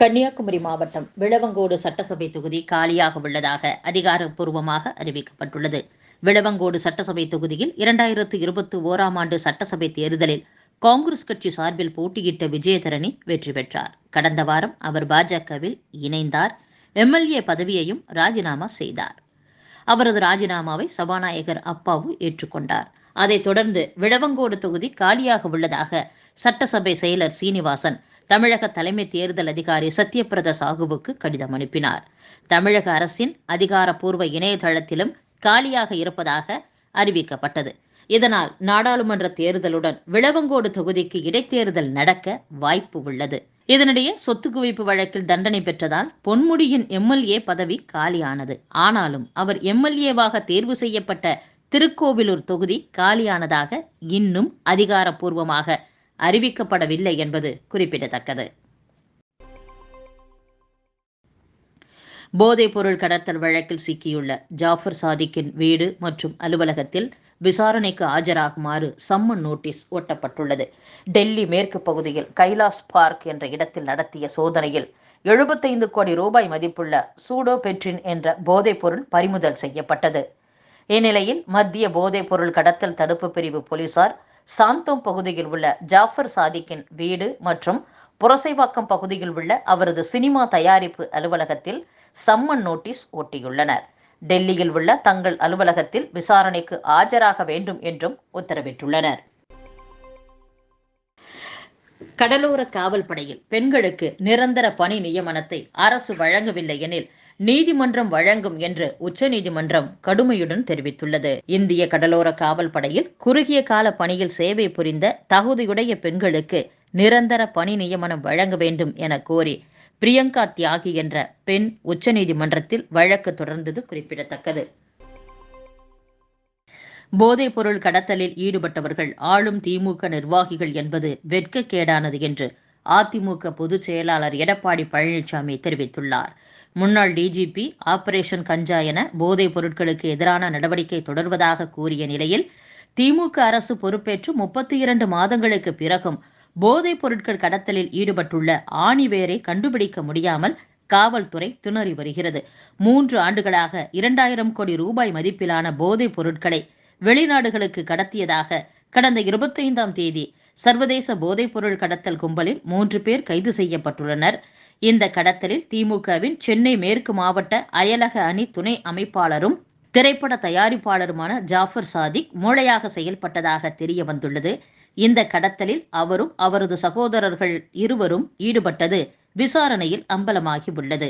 கன்னியாகுமரி மாவட்டம் விளவங்கோடு சட்டசபை தொகுதி காலியாக உள்ளதாக அதிகாரப்பூர்வமாக அறிவிக்கப்பட்டுள்ளது. விளவங்கோடு சட்டசபை தொகுதியில் இரண்டாயிரத்து இருபத்தி ஓராம் ஆண்டு சட்டசபை தேர்தலில் காங்கிரஸ் கட்சி சார்பில் போட்டியிட்ட விஜயதரணி வெற்றி பெற்றார். கடந்த வாரம் அவர் பாஜகவில் இணைந்தார். எம்எல்ஏ பதவியையும் ராஜினாமா செய்தார். அவரது ராஜினாமாவை சபாநாயகர் அப்பாவு ஏற்றுக்கொண்டார். அதைத் தொடர்ந்து விளவங்கோடு தொகுதி காலியாக உள்ளதாக சட்டசபை செயலர் சீனிவாசன் தமிழக தலைமை தேர்தல் அதிகாரி சத்யபிரத சாகுவுக்கு கடிதம் அனுப்பினார். தமிழக அரசின் அதிகாரப்பூர்வ இணையதளத்திலும் காலியாக இருப்பதாக அறிவிக்கப்பட்டது. இதனால் நாடாளுமன்ற தேர்தலுடன் விளவங்கோடு தொகுதிக்கு இடைத்தேர்தல் நடக்க வாய்ப்பு உள்ளது. இதனிடையே சொத்து குவிப்பு வழக்கில் தண்டனை பெற்றதால் பொன்முடியின் எம்எல்ஏ பதவி காலியானது. ஆனாலும் அவர் எம்எல்ஏவாக தேர்வு செய்யப்பட்ட திருக்கோவிலூர் தொகுதி காலியானதாக இன்னும் அதிகாரப்பூர்வமாக அறிவிக்கப்படவில்லை என்பது குறிப்பிடத்தக்கது. போதைப் பொருள் கடத்தல் வழக்கில் சிக்கியுள்ள ஜாஃபர் சாதிக்கின் வீடு மற்றும் அலுவலகத்தில் விசாரணைக்கு ஆஜராகுமாறு சம்மன் நோட்டீஸ் ஒட்டப்பட்டுள்ளது. டெல்லி மேற்கு பகுதியில் கைலாஸ் பார்க் என்ற இடத்தில் நடத்திய சோதனையில் எழுபத்தைந்து கோடி ரூபாய் மதிப்புள்ள சூடோபெட்ரின் என்ற போதைப்பொருள் பறிமுதல் செய்யப்பட்டது. இந்நிலையில் மத்திய போதைப்பொருள் கடத்தல் தடுப்பு பிரிவு போலீசார் சாந்தோம் பகுதியில் உள்ள ஜாஃபர் சாதிக்கின் வீடு மற்றும் புரசைவாக்கம் பகுதியில் உள்ள அவரது சினிமா தயாரிப்பு அலுவலகத்தில் சம்மன் நோட்டீஸ் ஒட்டியுள்ளனர். டெல்லியில் உள்ள தங்கள் அலுவலகத்தில் விசாரணைக்கு ஆஜராக வேண்டும் என்றும் உத்தரவிட்டுள்ளனர். கடலோர காவல் படையில் பெண்களுக்கு நிரந்தர பணி நியமனத்தை அரசு வழங்கவில்லை எனில் நீதிமன்றம் வழங்கும் என்று உச்சநீதிமன்றம் கடுமையுடன் தெரிவித்துள்ளது. இந்திய கடலோர காவல் படையில் குறுகிய கால பணியில் சேவை புரிந்த தகுதியுடைய பெண்களுக்கு நிரந்தர பணி நியமனம் வழங்க வேண்டும் என கோரி பிரியங்கா தியாகி என்ற பெண் உச்சநீதிமன்றத்தில் வழக்கு தொடர்ந்தது குறிப்பிடத்தக்கது. போதைப்பொருள் கடத்தலில் ஈடுபட்டவர்கள் ஆளும் திமுக நிர்வாகிகள் என்பது வெட்கக்கேடானது என்று அதிமுக பொதுச் செயலாளர் எடப்பாடி பழனிசாமி தெரிவித்துள்ளார். முன்னாள் டிஜிபி ஆபரேஷன் கஞ்சா என போதைப் பொருட்களுக்கு எதிரான நடவடிக்கை தொடர்வதாக கூறிய நிலையில் திமுக அரசு பொறுப்பேற்று முப்பத்தி இரண்டு மாதங்களுக்கு பிறகும் போதைப் பொருட்கள் கடத்தலில் ஈடுபட்டுள்ள ஆணிவேரை கண்டுபிடிக்க முடியாமல் காவல்துறை திணறி வருகிறது. மூன்று ஆண்டுகளாக இரண்டாயிரம் கோடி ரூபாய் மதிப்பிலான போதைப் பொருட்களை வெளிநாடுகளுக்கு கடத்தியதாக கடந்த இருபத்தைந்தாம் தேதி சர்வதேச போதைப்பொருள் கடத்தல் கும்பலில் மூன்று பேர் கைது செய்யப்பட்டுள்ளனர். இந்த கடத்தலில் திமுகவின் சென்னை மேற்கு மாவட்ட அயலக அணி துணை அமைப்பாளரும் திரைப்பட தயாரிப்பாளருமான ஜாஃபர் சாதிக் மூளையாக செயல்பட்டதாக தெரிய வந்துள்ளது. இந்த கடத்தலில் அவரும் அவரது சகோதரர்கள் இருவரும் ஈடுபட்டது விசாரணையில் அம்பலமாகி உள்ளது.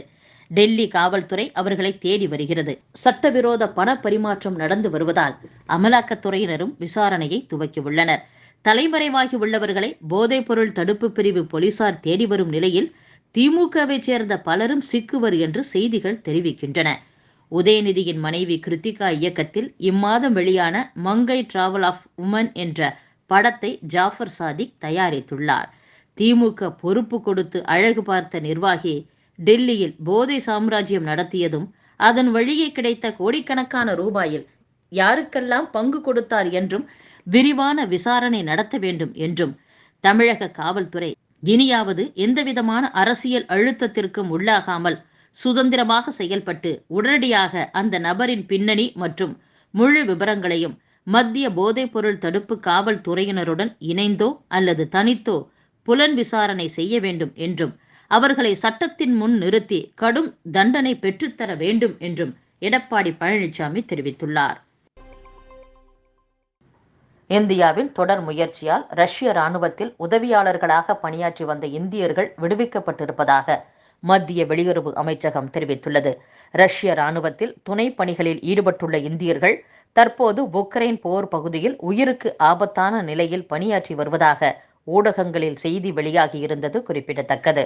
டெல்லி காவல்துறை அவர்களை தேடி வருகிறது. சட்டவிரோத பண பரிமாற்றம் நடந்து வருவதால் அமலாக்கத்துறையினரும் விசாரணையை துவக்கியுள்ளனர் தலைமறைவாகி உள்ளவர்களை போதைப்பொருள் தடுப்பு பிரிவு போலீசார் தேடி வரும் நிலையில் திமுகவைச் சேர்ந்த பலரும் சிக்குவர் என்று செய்திகள் தெரிவிக்கின்றன. உதயநிதியின் மனைவி கிருத்திகா இயக்கத்தில் இம்மாதம் வெளியான மங்கை டிராவல் ஆஃப் உமன் என்ற படத்தை ஜாஃபர் சாதிக் தயாரித்துள்ளார். திமுக பொறுப்பு கொடுத்து அழகு பார்த்த நிர்வாகி டெல்லியில் போதை சாம்ராஜ்யம் நடத்தியதும் அதன் வழியே கிடைத்த கோடிக்கணக்கான ரூபாயில் யாருக்கெல்லாம் பங்கு கொடுத்தார் என்றும் விரிவான விசாரணை நடத்த வேண்டும் என்றும் தமிழக காவல்துறை இனியாவது எந்தவிதமான அரசியல் அழுத்தத்திற்கும் உள்ளாகாமல் சுதந்திரமாக செயல்பட்டு உடனடியாக அந்த நபரின் பின்னணி மற்றும் முழு விவரங்களையும் மத்திய போதைப்பொருள் தடுப்பு காவல்துறையினருடன் இணைந்தோ அல்லது தனித்தோ புலன் விசாரணை செய்ய வேண்டும் என்றும் அவர்களை சட்டத்தின் முன் நிறுத்தி கடும் தண்டனை பெற்றுத்தர வேண்டும் என்றும் எடப்பாடி பழனிசாமி தெரிவித்துள்ளார். இந்தியாவின் தொடர் முயற்சியால் ரஷ்ய ராணுவத்தில் உதவியாளர்களாக பணியாற்றி வந்த இந்தியர்கள் விடுவிக்கப்பட்டிருப்பதாக மத்திய வெளியுறவு அமைச்சகம் தெரிவித்துள்ளது. ரஷ்ய ராணுவத்தில் துணை பணிகளில் ஈடுபட்டுள்ள இந்தியர்கள் தற்போது உக்ரைன் போர் பகுதியில் உயிருக்கு ஆபத்தான நிலையில் பணியாற்றி வருவதாக ஊடகங்களில் செய்தி வெளியாகியிருந்தது குறிப்பிடத்தக்கது.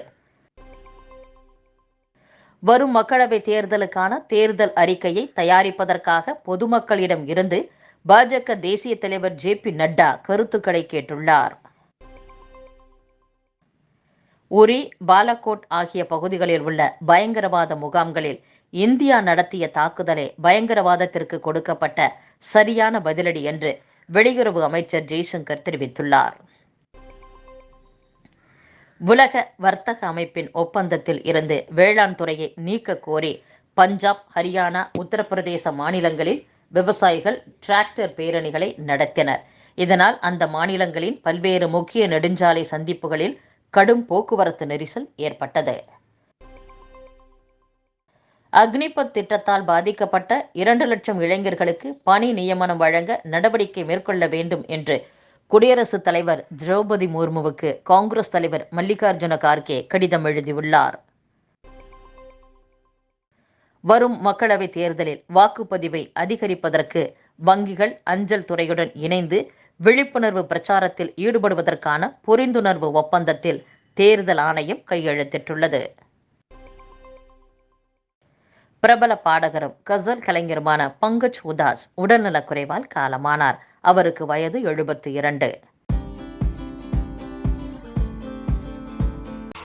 வரும் மக்களவை தேர்தலுக்கான தேர்தல் அறிக்கையை தயாரிப்பதற்காக பொதுமக்களிடம் இருந்து பாஜக தேசிய தலைவர் ஜே பி நட்டா கருத்துக்களை கேட்டுள்ளார். உரி பாலகோட் ஆகிய பகுதிகளில் உள்ள பயங்கரவாத முகாம்களில் இந்தியா நடத்திய தாக்குதலே பயங்கரவாதத்திற்கு கொடுக்கப்பட்ட சரியான பதிலடி என்று வெளியுறவு அமைச்சர் ஜெய்சங்கர் தெரிவித்துள்ளார். உலக வர்த்தக அமைப்பின் ஒப்பந்தத்தில் இருந்து வேளாண் துறையை நீக்க கோரி பஞ்சாப் ஹரியானா உத்தரப்பிரதேச மாநிலங்களில் விவசாயிகள் டிராக்டர் பேரணிகளை நடத்தினர். இதனால் அந்த மாநிலங்களின் பல்வேறு முக்கிய நெடுஞ்சாலை சந்திப்புகளில் கடும் போக்குவரத்து நெரிசல் ஏற்பட்டது. அக்னிபத் திட்டத்தால் பாதிக்கப்பட்ட இரண்டு லட்சம் இளைஞர்களுக்கு பணி நியமனம் வழங்க நடவடிக்கை மேற்கொள்ள வேண்டும் என்று குடியரசுத் தலைவர் திரௌபதி முர்முவுக்கு காங்கிரஸ் தலைவர் மல்லிகார்ஜுன கார்கே கடிதம் எழுதியுள்ளார். வரும் மக்களவைத் தேர்தலில் வாக்குப்பதிவை அதிகரிப்பதற்கு வங்கிகள் அஞ்சல் துறையுடன் இணைந்து விழிப்புணர்வு பிரச்சாரத்தில் ஈடுபடுவதற்கான புரிந்துணர்வு ஒப்பந்தத்தில் தேர்தல் ஆணையம் கையெழுத்திட்டுள்ளது. பிரபல பாடகரும் கசல் கலைஞருமான பங்கஜ் உதாஸ் உடல்நலக் குறைவால் காலமானார். அவருக்கு வயது எழுபத்தி இரண்டு.